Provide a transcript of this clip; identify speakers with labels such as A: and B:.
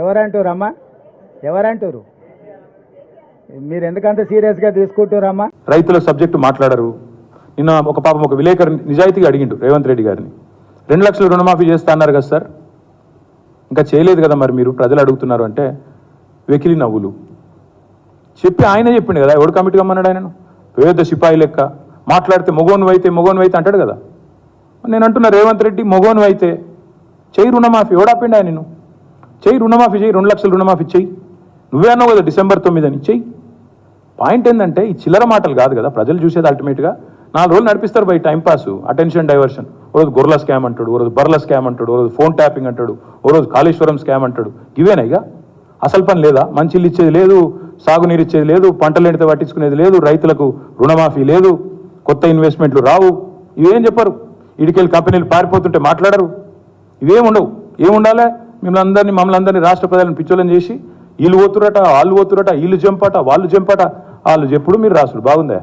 A: ఎవరంటారమ్మా? ఎవరంటారు? మీరు ఎందుకంత సీరియస్గా తీసుకుంటారమ్మా?
B: రైతుల సబ్జెక్టు మాట్లాడరు. నిన్న ఒక పాపం ఒక విలేకరు నిజాయితీగా అడిగిండు రేవంత్ రెడ్డి గారిని. రెండు లక్షలు రుణమాఫీ చేస్తా అన్నారు కదా సార్. ఇంకా చేయలేదు కదా మరి మీరు? ప్రజలు అడుగుతున్నారు అంటే వెకిలి నవ్వులు. చెప్పి ఆయన చెప్పిండు కదా ఎవడు కమిటీ కమ్మన్నాడు ఆయనను? పేద సిపాయి లెక్క. మాట్లాడితే మొగోను అయితే మొగోను అయితే అంటాడు కదా. నేను అంటున్నా రేవంత్ రెడ్డి మొగోను అయితే చేయి రుణమాఫీ ఎవడాపిండి ఆయన నేను చేయి రుణమాఫీ చెయ్యి రెండు లక్షలు రుణమాఫీ చేయి నువ్వే అన్నావు కదా డిసెంబర్ తొమ్మిదని చెయ్యి. పాయింట్ ఏంటంటే ఈ చిల్లర మాటలు కాదు కదా ప్రజలు చూసేది అల్టిమేట్గా నాలుగు రోజులు నడిపిస్తారు బై టైంపాస్ అటెన్షన్ డైవర్షన్ ఓ రోజు గొర్రెల స్కామ్ అంటాడు ఓ రోజు బర్ల స్కామ్ అంటాడు ఓ రోజు ఫోన్ ట్యాపింగ్ అంటాడు ఓ రోజు కాళేశ్వరం స్కామ్ అంటాడు. ఇవేనా ఇక? అసలు పని లేదా? మంచి ఇల్లు ఇచ్చేది లేదు సాగునీరు ఇచ్చేది లేదు పంటలు పట్టించుకునేది లేదు రైతులకు రుణమాఫీ లేదు కొత్త ఇన్వెస్ట్మెంట్లు రావు. ఇవేం చెప్పరు? ఇడికెళ్ళి కంపెనీలు పారిపోతుంటే మాట్లాడరు. ఇవేం ఉండవు ఏముండాలి? మిమ్మల్ని అందరినీ మమ్మల్ని అందరినీ రాష్ట్ర ప్రజలను పిచ్చోళ్ళని చేసి వీళ్ళు పోతురట వాళ్ళు పోతురట వీళ్ళు జంపట వాళ్ళు జంపట వాళ్ళు చెప్పుడు మీరు రాసుడు? బాగుందా?